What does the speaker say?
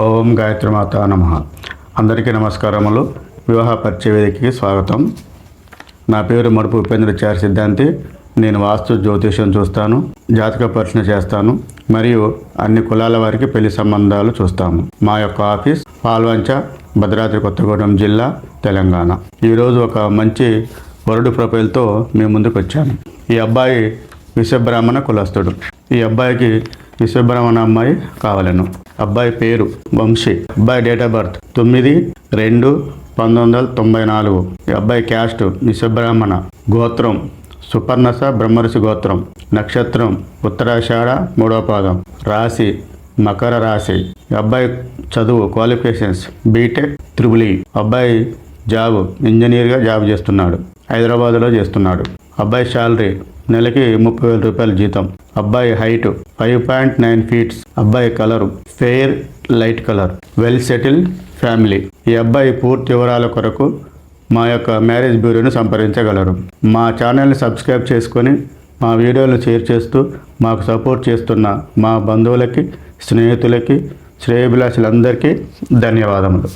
ఓం గాయత్రి మాత నమ. అందరికీ నమస్కారములు. వివాహ పరిచయ వేదికకి స్వాగతం. నా పేరు మడుపు ఉపేంద్రచారి సిద్ధాంతి. నేను వాస్తు జ్యోతిషం చూస్తాను జాతక పరిశీలన చేస్తాను మరియు అన్ని కులాల వారికి పెళ్ళి సంబంధాలు చూస్తాము. మా యొక్క ఆఫీస్ పాల్వంచ భద్రాద్రి కొత్తగూడెం జిల్లా తెలంగాణ. ఈరోజు ఒక మంచి వరుడు ప్రొఫైల్తో మీ ముందుకు వచ్చాను. ఈ అబ్బాయి విశ్వబ్రాహ్మణ కులస్తుడు. ఈ అబ్బాయికి విశ్వబ్రాహ్మణ అమ్మాయి కావాలను. అబ్బాయి పేరు వంశీ అబ్బాయి డేట్ ఆఫ్ బర్త్ తొమ్మిది రెండు పంతొమ్మిది వందల తొంభై నాలుగు. ఈ అబ్బాయి క్యాస్ట్ నిశబ్రాహ్మణ గోత్రం సుపర్ణస బ్రహ్మర్షి గోత్రం నక్షత్రం ఉత్తరాషాఢ మూడవ పాదం రాశి మకర రాశి. ఈ అబ్బాయి చదువు క్వాలిఫికేషన్స్ బీటెక్ త్రిబుల్ అబ్బాయి జాబ్ ఇంజనీర్గా జాబ్ చేస్తున్నాడు హైదరాబాద్లో చేస్తున్నాడు. అబ్బాయి శాలరీ నెలకి ముప్పై వేల రూపాయల జీతం. అబ్బాయి height five point nine feets అబ్బాయి colour fair light colour. Well settled family. ఈ అబ్బాయి పూర్తి వివరాల కొరకు మా యొక్క మ్యారేజ్ బ్యూరోను సంప్రదించగలరు. మా ఛానల్ని సబ్స్క్రైబ్ చేసుకొని మా వీడియోలు షేర్ చేస్తూ మాకు సపోర్ట్ చేస్తున్న మా బంధువులకి స్నేహితులకి శ్రేయభిలాషులందరికీ ధన్యవాదములు.